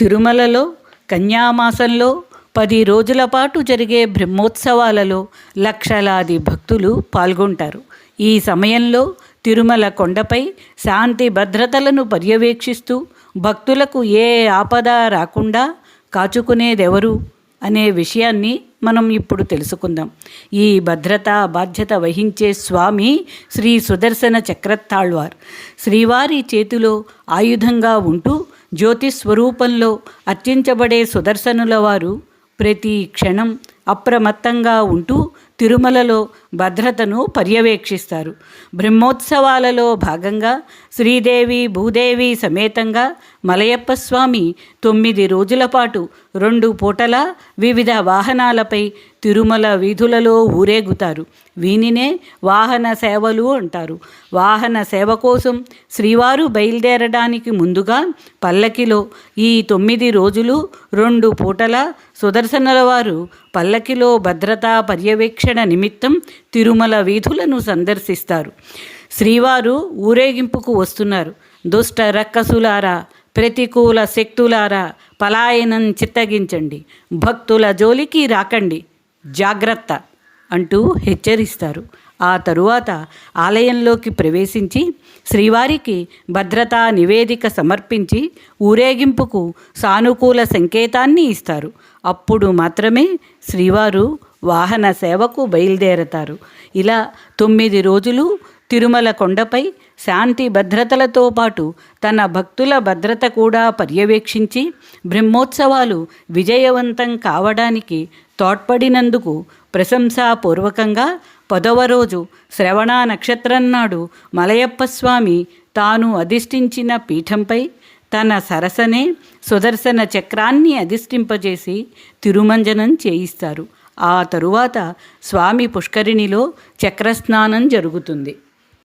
తిరుమలలో కన్యామాసంలో పది రోజుల పాటు జరిగే బ్రహ్మోత్సవాలలో లక్షలాది భక్తులు పాల్గొంటారు. ఈ సమయంలో తిరుమల కొండపై శాంతి భద్రతలను పర్యవేక్షిస్తూ భక్తులకు ఏ ఆపద రాకుండా కాచుకునేదెవరు అనే విషయాన్ని మనం ఇప్పుడు తెలుసుకుందాం. ఈ భద్రతా బాధ్యత వహించే స్వామి శ్రీ సుదర్శన చక్రతాళ్వార్. శ్రీవారి చేతిలో ఆయుధంగా ఉంటూ జ్యోతి స్వరూపంలో అర్చించబడే సుదర్శనుల వారు ప్రతి క్షణం అప్రమత్తంగా ఉంటూ తిరుమలలో భద్రతను పర్యవేక్షిస్తారు. బ్రహ్మోత్సవాలలో భాగంగా శ్రీదేవి భూదేవి సమేతంగా మలయప్ప స్వామి తొమ్మిది రోజుల పాటు రెండు పూటల వివిధ వాహనాలపై తిరుమల వీధులలో ఊరేగుతారు. వీనినే వాహన సేవలు అంటారు. వాహన సేవ కోసం శ్రీవారు బయలుదేరడానికి ముందుగా పల్లకిలో ఈ తొమ్మిది రోజులు రెండు పూటల సుదర్శనల వారు పల్లకిలో భద్రతా పర్యవేక్షణ నిమిత్తం తిరుమల వీధులను సందర్శిస్తారు. శ్రీవారు ఊరేగింపుకు వస్తున్నారు. దుష్ట రక్కసులారా ప్రతికూల శక్తులారా పలాయనం చిత్తగించండి. భక్తుల జోలికి రాకండి. జాగ్రత్త అంటూ హెచ్చరిస్తారు. ఆ తరువాత ఆలయంలోకి ప్రవేశించి శ్రీవారికి భద్రతా నివేదిక సమర్పించి ఊరేగింపుకు సానుకూల సంకేతాన్ని ఇస్తారు. అప్పుడు మాత్రమే శ్రీవారు వాహన సేవకు బయలుదేరతారు. ఇలా తొమ్మిది రోజులు తిరుమల కొండపై శాంతి భద్రతలతో పాటు తన భక్తుల భద్రత కూడా పర్యవేక్షించి బ్రహ్మోత్సవాలు విజయవంతం కావడానికి తోడ్పడినందుకు ప్రశంసాపూర్వకంగా పదవ రోజు శ్రవణ నక్షత్రం నాడు మలయప్ప స్వామి తాను అధిష్ఠించిన పీఠంపై తన సరసనే సుదర్శన చక్రాన్ని అధిష్ఠింపజేసి తిరుమంజనం చేయిస్తారు. ఆ తరువాత స్వామి పుష్కరిణిలో చక్రస్నానం జరుగుతుంది.